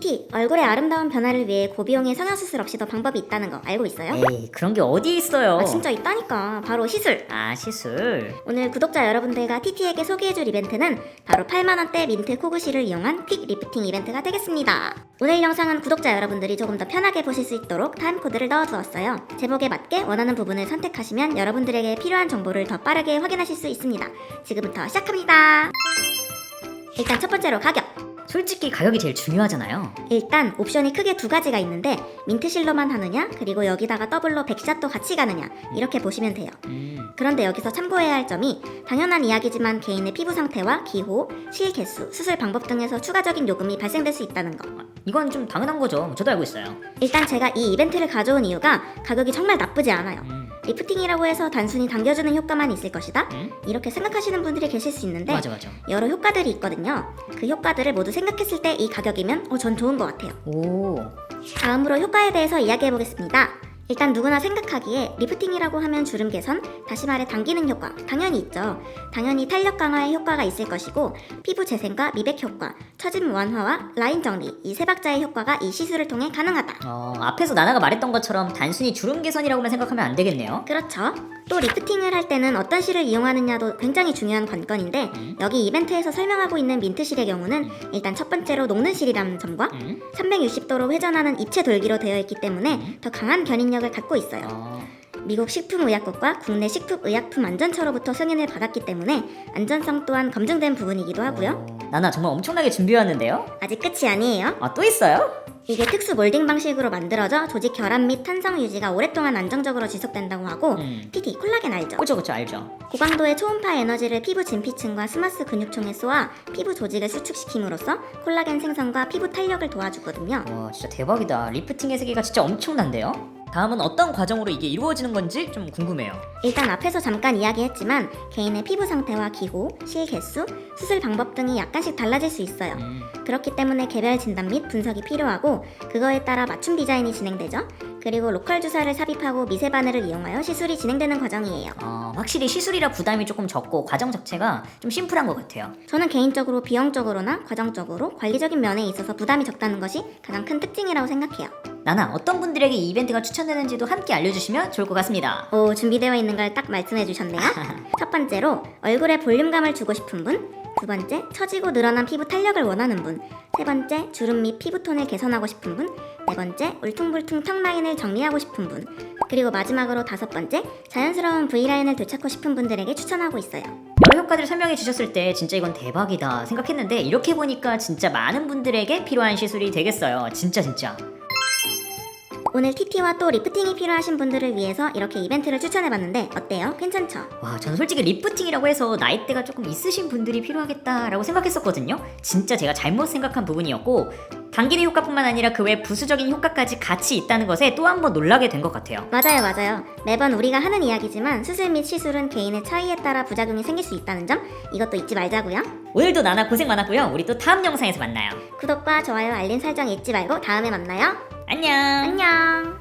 TT, 얼굴의 아름다운 변화를 위해 고비용의 성형 수술 없이도 방법이 있다는 거 알고 있어요? 에이 그런 게 어디 있어요 아 진짜 있다니까 바로 시술 아 시술 오늘 구독자 여러분들과 TT에게 소개해줄 이벤트는 바로 8만원대 민트 코그실을 이용한 퀵 리프팅 이벤트가 되겠습니다. 오늘 영상은 구독자 여러분들이 조금 더 편하게 보실 수 있도록 타임코드를 넣어두었어요. 제목에 맞게 원하는 부분을 선택하시면 여러분들에게 필요한 정보를 더 빠르게 확인하실 수 있습니다. 지금부터 시작합니다. 일단 첫 번째로 가격. 솔직히 가격이 제일 중요하잖아요 일단 옵션이 크게 두 가지가 있는데 민트실로만 하느냐 그리고 여기다가 더블로 백샷도 같이 가느냐 이렇게 보시면 돼요. 음. 그런데 여기서 참고해야 할 점이 당연한 이야기지만 개인의 피부 상태와 기호, 실 개수, 수술 방법 등에서 추가적인 요금이 발생될 수 있다는 거. 이건 좀 당연한 거죠 저도 알고 있어요 일단 제가 이 이벤트를 가져온 이유가 가격이 정말 나쁘지 않아요. 음. 리프팅이라고 해서 단순히 당겨주는 효과만 있을 것이다? 음? 이렇게 생각하시는 분들이 계실 수 있는데 맞아 맞아 여러 효과들이 있거든요. 그 효과들을 모두 생각했을 때 이 가격이면 어, 전 좋은 것 같아요. 오 다음으로 효과에 대해서 이야기해 보겠습니다. 일단 누구나 생각하기에 리프팅이라고 하면 주름 개선, 다시 말해 당기는 효과 당연히 있죠. 당연히 탄력 강화의 효과가 있을 것이고 피부 재생과 미백 효과, 처짐 완화와 라인 정리 이 세 박자의 효과가 이 시술을 통해 가능하다. 어, 앞에서 나나가 말했던 것처럼 단순히 주름 개선이라고만 생각하면 안 되겠네요 그렇죠. 또 리프팅을 할 때는 어떤 실을 이용하느냐도 굉장히 중요한 관건인데 음. 여기 이벤트에서 설명하고 있는 민트실의 경우는 일단 첫 번째로 녹는 실이라는 점과 음? 360도로 회전하는 입체 돌기로 되어 있기 때문에 더 강한 견인력 을 갖고 있어요. 어, 미국 식품의약국과 국내 식품의약품안전처로부터 승인을 받았기 때문에 안전성 또한 검증된 부분이기도 하고요. 어, 나나 정말 엄청나게 준비해왔는데요 아직 끝이 아니에요. 아 또 있어요? 이게 특수 몰딩 방식으로 만들어져 조직 결합 및 탄성 유지가 오랫동안 안정적으로 지속된다고 하고 음. PT 콜라겐 알죠? 그쵸 그쵸 알죠 고강도의 초음파 에너지를 피부 진피층과 스마스 근육총에 쏘아 피부 조직을 수축시킴으로써 콜라겐 생성과 피부 탄력을 도와주거든요. 와 진짜 대박이다 리프팅의 세계가 진짜 엄청난데요? 다음은 어떤 과정으로 이게 이루어지는 건지 좀 궁금해요 일단 앞에서 잠깐 이야기했지만 개인의 피부 상태와 기호, 실 개수, 수술 방법 등이 약간씩 달라질 수 있어요. 음. 그렇기 때문에 개별 진단 및 분석이 필요하고 그거에 따라 맞춤 디자인이 진행되죠. 그리고 로컬 주사를 삽입하고 미세 바늘을 이용하여 시술이 진행되는 과정이에요. 어, 확실히 시술이라 부담이 조금 적고 과정 자체가 좀 심플한 것 같아요 저는 개인적으로 비용적으로나 과정적으로 관리적인 면에 있어서 부담이 적다는 것이 가장 큰 특징이라고 생각해요. 나나 어떤 분들에게 이 이벤트가 추천되는지도 함께 알려주시면 좋을 것 같습니다 오, 준비되어 있는 걸 딱 말씀해 주셨네요. 첫 번째로 얼굴에 볼륨감을 주고 싶은 분. 두 번째, 처지고 늘어난 피부 탄력을 원하는 분. 세 번째, 주름 및 피부톤을 개선하고 싶은 분. 네 번째, 울퉁불퉁 턱 라인을 정리하고 싶은 분. 그리고 마지막으로 다섯 번째, 자연스러운 V라인을 되찾고 싶은 분들에게 추천하고 있어요. 여러 효과들을 설명해 주셨을 때 진짜 이건 대박이다 생각했는데 이렇게 보니까 진짜 많은 분들에게 필요한 시술이 되겠어요 진짜 진짜 오늘 TT와 또 리프팅이 필요하신 분들을 위해서 이렇게 이벤트를 추천해봤는데 어때요? 괜찮죠? 와 저는 솔직히 리프팅이라고 해서 나이대가 조금 있으신 분들이 필요하겠다라고 생각했었거든요 진짜 제가 잘못 생각한 부분이었고 당기는 효과뿐만 아니라 그 외 부수적인 효과까지 같이 있다는 것에 또 한 번 놀라게 된 것 같아요 맞아요, 맞아요. 매번 우리가 하는 이야기지만 수술 및 시술은 개인의 차이에 따라 부작용이 생길 수 있다는 점 이것도 잊지 말자고요. 오늘도 나나 고생 많았고요 우리 또 다음 영상에서 만나요 구독과 좋아요, 알림 설정 잊지 말고 다음에 만나요. 안녕 안녕.